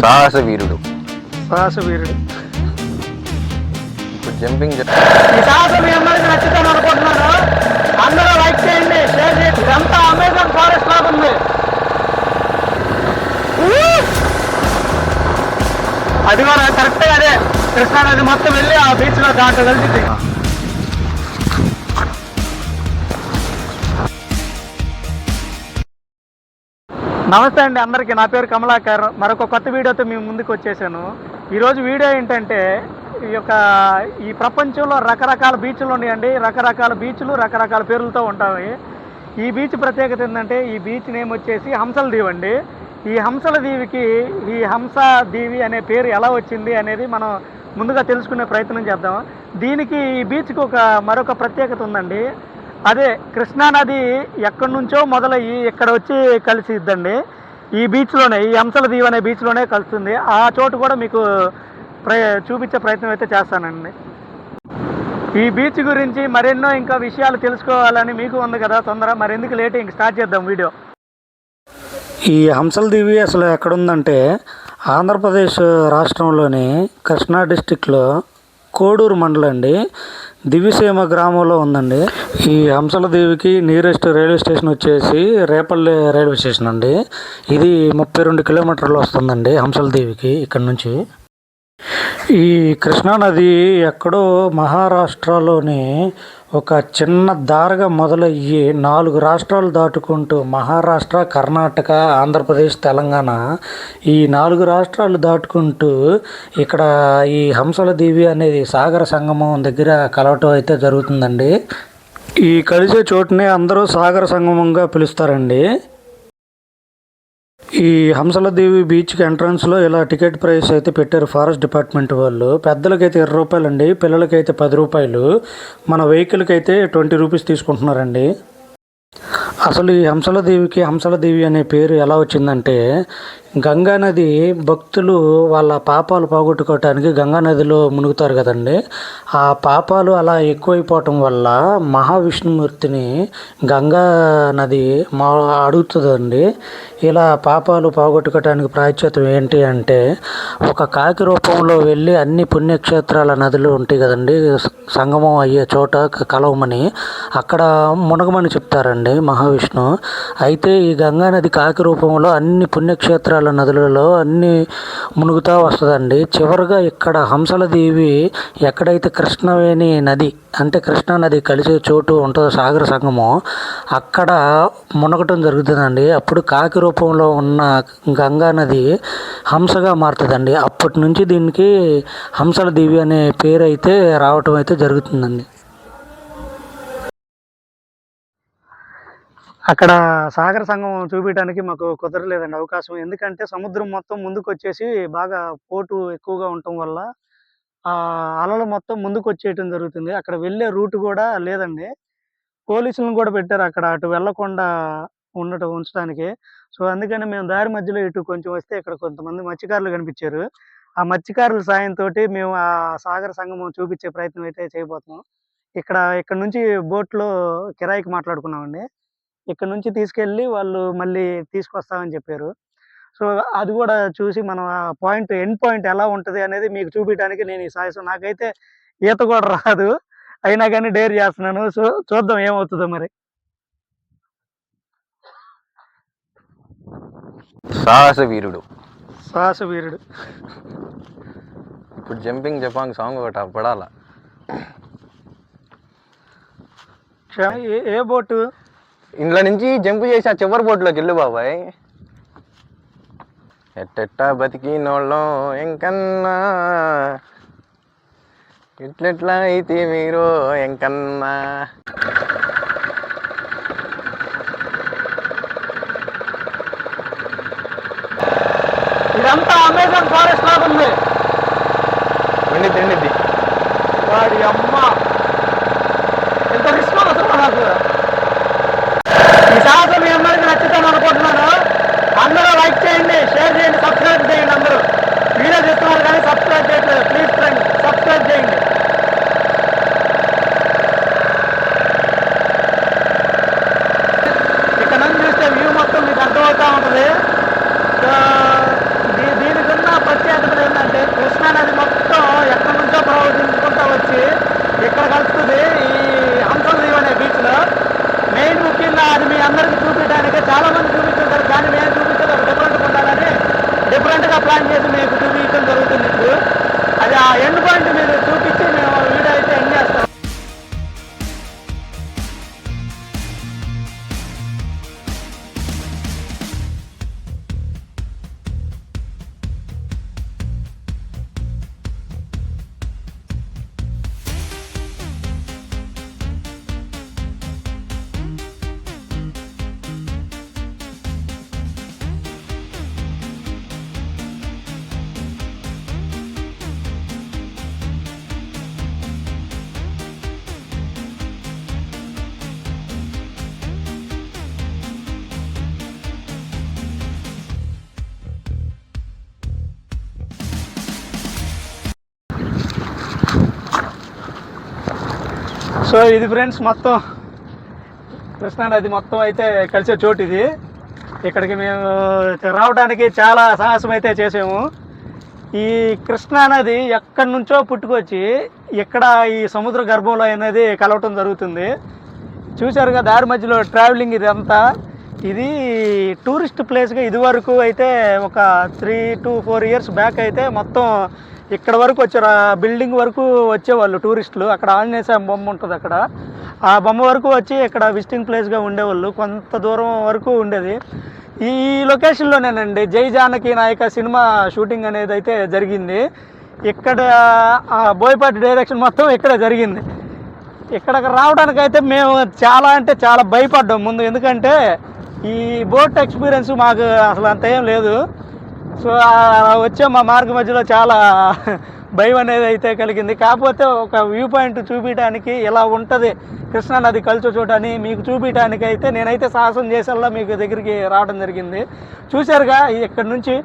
సాహస వీరుడు సాహస వీరుడు ఇప్పుడు జంపింగ్ ఈ సాహసం మీ అందరికి నచ్చుతాను అనుకుంటున్నాను. అందరూ లైక్ చేయండి షేర్ చేయండి. ఇదంతా అమెజాన్ ఫారెస్ట్ లాగా ఉంది! అది కూడా కరెక్ట్గా అదే కృష్ణానది మొత్తం వెళ్ళి ఆ బీచ్లో దాంట్లో కలిసి నమస్తే అండి అందరికీ. నా పేరు కమలాకర్. మరొక కొత్త వీడియోతో మేము ముందుకు వచ్చేసాను. ఈరోజు వీడియో ఏంటంటే ఈ యొక్క ఈ ప్రపంచంలో రకరకాల బీచ్లు ఉన్నాయండి. రకరకాల బీచ్లు రకరకాల పేర్లతో ఉంటాయి. ఈ బీచ్ ప్రత్యేకత ఏంటంటే ఈ బీచ్ నేమ్ వచ్చేసి హంసల దీవి అండి. ఈ హంసల దీవికి ఈ హంస దీవి అనే పేరు ఎలా వచ్చింది అనేది మనం ముందుగా తెలుసుకునే ప్రయత్నం చేద్దాం. దీనికి ఈ బీచ్కి ఒక మరొక ప్రత్యేకత ఉందండి. అదే కృష్ణానది ఎక్కడి నుంచో మొదలయ్యి ఇక్కడ వచ్చి కలిసిద్దండి. ఈ బీచ్లోనే ఈ హంసల దీవ్ అనే బీచ్లోనే కలుస్తుంది. ఆ చోటు కూడా మీకు ప్రయ చూపించే ప్రయత్నం అయితే చేస్తానండి. ఈ బీచ్ గురించి మరెన్నో ఇంకా విషయాలు తెలుసుకోవాలని మీకు ఉంది కదా తొందర. మరెందుకు లేట్ ఇంక స్టార్ట్ చేద్దాం వీడియో. ఈ హంసల దీవి అసలు ఎక్కడుందంటే ఆంధ్రప్రదేశ్ రాష్ట్రంలోని కృష్ణా డిస్టిక్లో కోడూరు మండలం అండి. దివిసీమ గ్రామంలో ఉందండి. ఈ హంసల దేవికి నియరెస్ట్ రైల్వే స్టేషన్ వచ్చేసి రేపల్లి రైల్వే స్టేషన్ అండి. ఇది ముప్పై రెండు కిలోమీటర్లు వస్తుందండి హంసల దేవికి ఇక్కడ నుంచి. ఈ కృష్ణానది ఎక్కడో మహారాష్ట్రలోని ఒక చిన్న దారగా మొదలయ్యి నాలుగు రాష్ట్రాలు దాటుకుంటూ మహారాష్ట్ర కర్ణాటక ఆంధ్రప్రదేశ్ తెలంగాణ ఈ నాలుగు రాష్ట్రాలు దాటుకుంటూ ఇక్కడ ఈ హంసల దేవి అనేది సాగర సంగమం దగ్గర కలవటం అయితే జరుగుతుందండి. ఈ కలిసే చోటునే అందరూ సాగర సంగమంగా పిలుస్తారండి. ఈ హంసలదేవి బీచ్కి ఎంట్రన్స్లో ఇలా టికెట్ ప్రైస్ అయితే పెట్టారు ఫారెస్ట్ డిపార్ట్మెంట్ వాళ్ళు. పెద్దలకైతే ఇరవై రూపాయలు అండి పిల్లలకైతే పది రూపాయలు. మన వెహికల్కి అయితే ట్వంటీ రూపీస్ తీసుకుంటున్నారండి. అసలు ఈ హంసలదేవికి హంసలదేవి అనే పేరు ఎలా వచ్చిందంటే గంగా నది భక్తులు వాళ్ళ పాపాలు పోగొట్టుకోవటానికి గంగా నదిలో మునుగుతారు కదండి. ఆ పాపాలు అలా ఎక్కువైపోవటం వల్ల మహావిష్ణుమూర్తిని గంగా నది మా అడుగుతుందండి. ఇలా పాపాలు పోగొట్టుకోవటానికి ప్రాచ్యతం ఏంటి అంటే ఒక కాకి రూపంలో వెళ్ళి అన్ని పుణ్యక్షేత్రాల నదులు ఉంటాయి కదండి. సంగమం అయ్యే చోట కలవమని అక్కడ మునగమని చెప్తారండి మహావిష్ణు. అయితే ఈ గంగా నది కాకి రూపంలో అన్ని పుణ్యక్షేత్రాల నదులలో అన్ని మునుగుతూ వస్తుందండి. చివరిగా ఇక్కడ హంసల దేవి ఎక్కడైతే కృష్ణవేణి నది అంటే కృష్ణా నది కలిసే చోటు ఉంటుందో సాగర సంగమం అక్కడ మునగటం జరుగుతుందండి. అప్పుడు కాకి రూపంలో ఉన్న గంగా నది హంసగా మారుతుందండి. అప్పటి నుంచి దీనికి హంసల దేవి అనే పేరు అయితే రావటం అయితే జరుగుతుందండి. అక్కడ సాగర సంఘం చూపించడానికి మాకు కుదరలేదండి అవకాశం. ఎందుకంటే సముద్రం మొత్తం ముందుకు వచ్చేసి బాగా పోటు ఎక్కువగా ఉండటం వల్ల ఆ అలలు మొత్తం ముందుకు వచ్చేయటం జరుగుతుంది. అక్కడ వెళ్ళే రూట్ కూడా లేదండి. పోలీసులను కూడా పెట్టారు అక్కడ అటు వెళ్ళకుండా ఉండటం ఉంచడానికి సో అందుకని మేము దారి మధ్యలో ఇటు కొంచెం వస్తే ఇక్కడ కొంతమంది మత్స్యకారులు కనిపించారు. ఆ మత్స్యకారుల సాయంతో మేము ఆ సాగర సంగమం చూపించే ప్రయత్నం అయితే చేయబోతున్నాం. ఇక్కడ ఇక్కడ నుంచి బోట్లో కిరాయికి మాట్లాడుకున్నామండి. ఇక్కడ నుంచి తీసుకెళ్ళి వాళ్ళు మళ్ళీ తీసుకొస్తామని చెప్పారు. సో అది కూడా చూసి మనం ఆ పాయింట్ ఎండ్ పాయింట్ ఎలా ఉంటుంది అనేది మీకు చూపించడానికి నేను ఈ సాయసం నాకైతే ఈత కూడా రాదు. అయినా కానీ డేర్ చేస్తున్నాను. సో చూద్దాం ఏమవుతుందో మరి. సాహస వీరుడు. సాహస వీరుడు. ఇప్పుడు జంపింగ్ జపాంగ్ సాంగ్ ఒకటి పడాల ఏ బోటు? ఇంట్లో నుంచి జంప్ చేసి ఆ చివరి బోట్లోకి వెళ్ళు బాబాయ్. ఎట్టెట్టా బతికినోళ్ళం ఎంకన్నా? ఎట్లెట్లా అయితే మీరు ఎంకన్నా? ఇదంతా అమెజాన్ ఫారెస్ట్ లాగా ఉంది. తిండి వాడి అమ్మ. ఎంత రిస్క్ నాకు. ఈ మీ అందరికి నచ్చుతాను అనుకుంటున్నాను. అందరూ లైక్ చేయండి షేర్ చేయండి సబ్స్క్రైబ్ చేయండి అందరూ. వీడియో చూస్తున్నారు కానీ సబ్స్క్రైబ్ చేయట్లేదు. ప్లీజ్ ఫ్రెండ్ సబ్స్క్రైబ్ చేయండి ఇక్కడ నుంచి చూస్తే వ్యూ మొత్తం మీకు అర్థమవుతా ఉంటుంది సో దీ- దీనికి ఉన్న అందరికీ చూపించడానికి చాలా మంది చూపిస్తుంటారు దాన్ని నేను చూపించేది డిఫరెంట్ ఉండాలని డిఫరెంట్గా ప్లాన్ చేసి సో ఇది ఫ్రెండ్స్ మొత్తం కృష్ణానది మొత్తం అయితే కలిసే చోటు ఇది. ఇక్కడికి మేము రావడానికి చాలా సాహసం అయితే చేసాము. ఈ కృష్ణానది ఎక్కడి నుంచో పుట్టుకొచ్చి ఇక్కడ ఈ సముద్ర గర్భంలో అనేది కలవటం జరుగుతుంది. చూశారుగా దారి మధ్యలో ట్రావెలింగ్ ఇది అంతా ఇది టూరిస్ట్ ప్లేస్గా ఇదివరకు అయితే ఒక three to four years back అయితే మొత్తం ఇక్కడ వరకు వచ్చారు ఆ బిల్డింగ్ వరకు వచ్చేవాళ్ళు టూరిస్టులు. అక్కడ ఆంజనేయ స్వామి బొమ్మ ఉంటుంది అక్కడ. ఆ బొమ్మ వరకు వచ్చి ఇక్కడ విజిటింగ్ ప్లేస్గా ఉండేవాళ్ళు. కొంత దూరం వరకు ఉండేది. ఈ లొకేషన్లోనేనండి జై జానకి నాయక సినిమా షూటింగ్ అనేది అయితే జరిగింది. ఇక్కడ బోయపాటి డైరెక్షన్ మొత్తం ఇక్కడ జరిగింది. ఇక్కడికి రావడానికైతే మేము చాలా అంటే చాలా భయపడ్డాం ముందు. ఎందుకంటే ఈ బోట్ ఎక్స్పీరియన్స్ మాకు అసలు అంత ఏం లేదు. సో వచ్చే మా మార్గ మధ్యలో చాలా భయం అనేది అయితే కలిగింది. కాకపోతే ఒక వ్యూ పాయింట్ చూపించడానికి ఇలా ఉంటుంది. కృష్ణానది కలిసి చూడని మీకు చూపించడానికి అయితే నేనైతే సాహసం చేసేలా మీకు దగ్గరికి రావడం జరిగింది. చూశారుగా ఇక్కడ నుంచి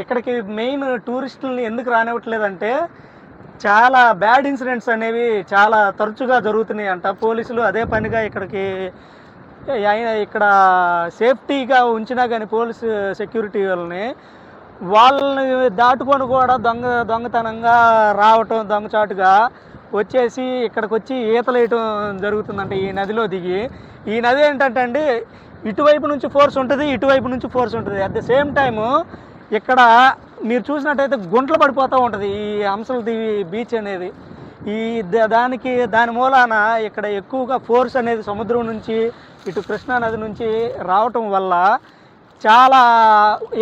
ఇక్కడికి మెయిన్ టూరిస్టులని ఎందుకు రానివ్వట్లేదంటే చాలా బ్యాడ్ ఇన్సిడెంట్స్ అనేవి చాలా తరచుగా జరుగుతున్నాయి అంట. పోలీసులు అదే పనిగా ఇక్కడికి ఇక్కడ సేఫ్టీగా ఉంచినా కానీ పోలీసు సెక్యూరిటీ వాళ్ళని వాళ్ళని దాటుకొని కూడా దొంగ దొంగతనంగా రావటం దొంగచాటుగా వచ్చేసి ఇక్కడికి వచ్చి ఈతలు వేయటం జరుగుతుందంట ఈ నదిలో దిగి. ఈ నది ఏంటంటే అండి ఇటువైపు నుంచి ఫోర్స్ ఉంటుంది ఇటువైపు నుంచి ఫోర్స్ ఉంటుంది. అట్ ద సేమ్ టైము ఇక్కడ మీరు చూసినట్టయితే గుంటలు పడిపోతూ ఉంటుంది. ఈ హంసల బీచ్ అనేది. ఈ దానికి దాని మూలాన ఇక్కడ ఎక్కువగా ఫోర్స్ అనేది సముద్రం నుంచి ఇటు కృష్ణా నది నుంచి రావటం వల్ల చాలా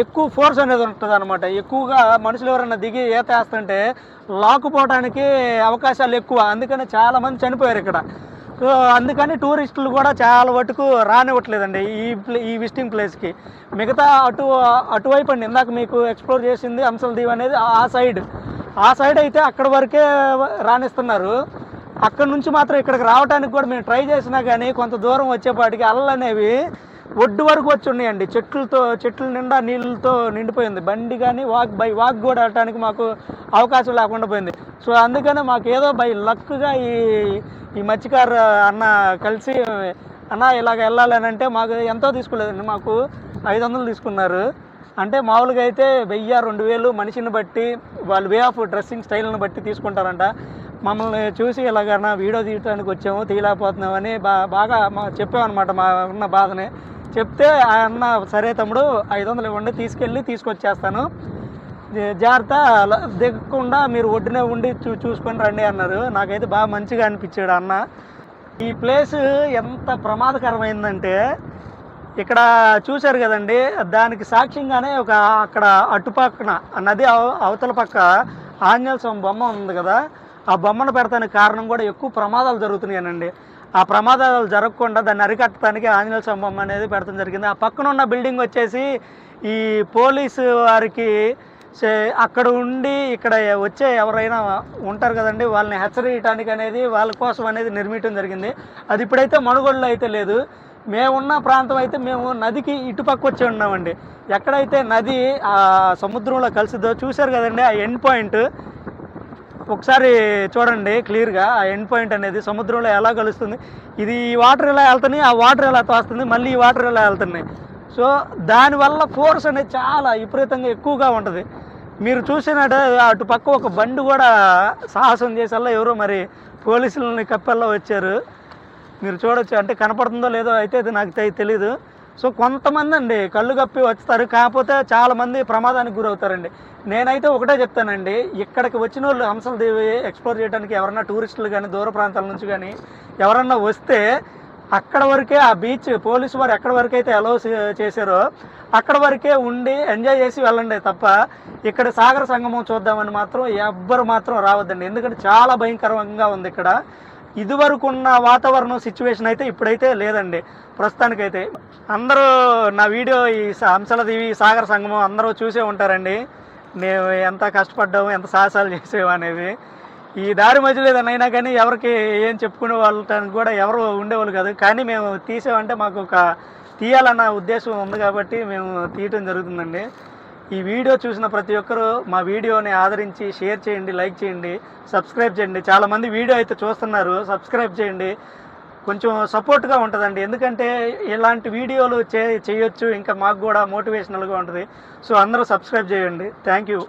ఎక్కువ ఫోర్స్ అనేది ఉంటుంది అనమాట ఎక్కువగా మనుషులు ఎవరైనా దిగి ఈత వేస్తుంటే లాక్కుపోవడానికి అవకాశాలు ఎక్కువ. అందుకనే చాలామంది చనిపోయారు ఇక్కడ. సో అందుకని టూరిస్టులు కూడా చాలా వరకు రానివ్వట్లేదండి ఈ ఈ విజిటింగ్ ప్లేస్కి. మిగతా అటు అటువైపు అండి ఇందాక మీకు ఎక్స్ప్లోర్ చేసింది అంశల దీవ్ అనేది ఆ సైడ్. ఆ సైడ్ అయితే అక్కడ వరకే రాణిస్తున్నారు అక్కడ నుంచి మాత్రం ఇక్కడికి రావడానికి కూడా మేము ట్రై చేసినా కానీ కొంత దూరం వచ్చేపాటికి అల్లనేవి ఒడ్డు వరకు వచ్చి ఉన్నాయండి. చెట్లతో చెట్ల నిండా నీళ్ళతో నిండిపోయింది. బండి కానీ వాక్ బై వాక్ కూడా ఆడటానికి మాకు అవకాశం లేకుండా పోయింది. సో అందుకనే మాకు ఏదో బై లక్గా ఈ ఈ మత్స్యకారు అన్న కలిసి అన్న ఇలాగ వెళ్ళాలని అంటే మాకు ఎంతో తీసుకోలేదండి మాకు ఐదు వందలు తీసుకున్నారు. అంటే మామూలుగా అయితే వెయ్యి రెండు వేలు మనిషిని బట్టి వాళ్ళు వే ఆఫ్ డ్రెస్సింగ్ స్టైల్ని బట్టి తీసుకుంటారంట. మమ్మల్ని చూసి ఇలాగన్నా వీడియో తీయడానికి వచ్చాము తీయలేకపోతున్నామని బా బాగా మా చెప్పామన్నమాట మా ఉన్న బాధని. చెప్తే ఆ అన్న సరే తమ్ముడు ఐదు వందలు ఇవ్వండి తీసుకెళ్ళి తీసుకొచ్చేస్తాను. జాగ్రత్త దిగకుండా మీరు ఒడ్డునే ఉండి చూ చూసుకొని రండి అన్నారు. నాకైతే బాగా మంచిగా అనిపించాడు అన్న. ఈ ప్లేస్ ఎంత ప్రమాదకరమైందంటే ఇక్కడ చూశారు కదండి దానికి సాక్ష్యంగానే ఒక అక్కడ అటుపక్కన నది అవ- అవతల పక్క ఆంజనేయ స్వామి బొమ్మ ఉంది కదా ఆ బొమ్మను పెడతానికి కారణం కూడా ఎక్కువ ప్రమాదాలు జరుగుతున్నాయనండి. ఆ ప్రమాదాలు జరగకుండా దాన్ని అరికట్టడానికి ఆంజనేయ స్వామి అనేది పెడతాం జరిగింది. ఆ పక్కన ఉన్న బిల్డింగ్ వచ్చేసి ఈ పోలీసు వారికి అక్కడ ఉండి ఇక్కడ వచ్చే ఎవరైనా ఉంటారు కదండి వాళ్ళని హెచ్చరించడానికి అనేది వాళ్ళ కోసం అనేది నిర్మించడం జరిగింది. అది ఇప్పుడైతే మనుగోడులో అయితే లేదు. మేమున్న ప్రాంతం అయితే మేము నదికి ఇటుపక్క వచ్చి ఉన్నామండి. ఎక్కడైతే నది ఆ సముద్రంలో కలిసిద్దో చూశారు కదండి ఆ ఎండ్ పాయింట్ ఒకసారి చూడండి క్లియర్గా ఆ ఎండ్ పాయింట్ అనేది సముద్రంలో ఎలా కలుస్తుంది. ఇది ఈ వాటర్ ఎలా వెళ్తున్నాయి ఆ వాటర్ ఎలా తోస్తుంది మళ్ళీ ఈ వాటర్ ఎలా వెళ్తున్నాయి. సో దానివల్ల ఫోర్స్ అనేది చాలా విపరీతంగా ఎక్కువగా ఉంటుంది. మీరు చూసినట్టు అటు పక్క ఒక బండి కూడా సాహసం చేసేలా ఎవరో మరి పోలీసులని కప్పెల్లో వచ్చారు. మీరు చూడొచ్చు అంటే కనపడుతుందో లేదో అయితే అది నాకు తె- సో కొంతమంది అండి కళ్ళు కప్పి వస్తారు కాకపోతే చాలామంది ప్రమాదానికి గురవుతారండి. నేనైతే ఒకటే చెప్తానండి ఇక్కడికి వచ్చిన వాళ్ళు హంసల దేవి ఎక్స్ప్లోర్ చేయడానికి ఎవరన్నా టూరిస్టులు కానీ దూర ప్రాంతాల నుంచి కానీ ఎవరన్నా వస్తే అక్కడ వరకే ఆ బీచ్ పోలీసు వారు ఎక్కడ వరకు అయితే అలౌ చేశారో అక్కడ వరకే ఉండి ఎంజాయ్ చేసి వెళ్ళండి తప్ప ఇక్కడ సాగర సంగమం చూద్దామని మాత్రం ఎవ్వరు మాత్రం రావద్దండి. ఎందుకంటే చాలా భయంకరంగా ఉంది ఇక్కడ. ఇదివరకు ఉన్న వాతావరణం సిచ్యువేషన్ అయితే ఇప్పుడైతే లేదండి. ప్రస్తుతానికైతే అందరూ నా వీడియో ఈ అంశాల హంసలదేవి సాగర సంగమం అందరూ చూసే ఉంటారండి. మేము ఎంత కష్టపడ్డాము ఎంత సాహసాలు చేసేవా అనేది. ఈ దారి మధ్యలో ఏదైనా అయినా కానీ ఎవరికి ఏం చెప్పుకునే వాళ్ళని కూడా ఎవరు ఉండేవాళ్ళు కాదు. కానీ మేము తీసామంటే మాకు ఒక తీయాలన్న ఉద్దేశం ఉంది కాబట్టి మేము తీయటం జరుగుతుందండి. ఈ వీడియో చూసిన ప్రతి ఒక్కరూ మా వీడియోని ఆదరించి షేర్ చేయండి లైక్ చేయండి సబ్స్క్రైబ్ చేయండి. చాలామంది వీడియో అయితే చూస్తున్నారు సబ్స్క్రైబ్ చేయండి. కొంచెం సపోర్ట్గా ఉంటుందండి. ఎందుకంటే ఇలాంటి వీడియోలు చే చేయొచ్చు. ఇంకా మాకు కూడా మోటివేషనల్గా ఉంటుంది. సో అందరూ సబ్స్క్రైబ్ చేయండి. Thank you.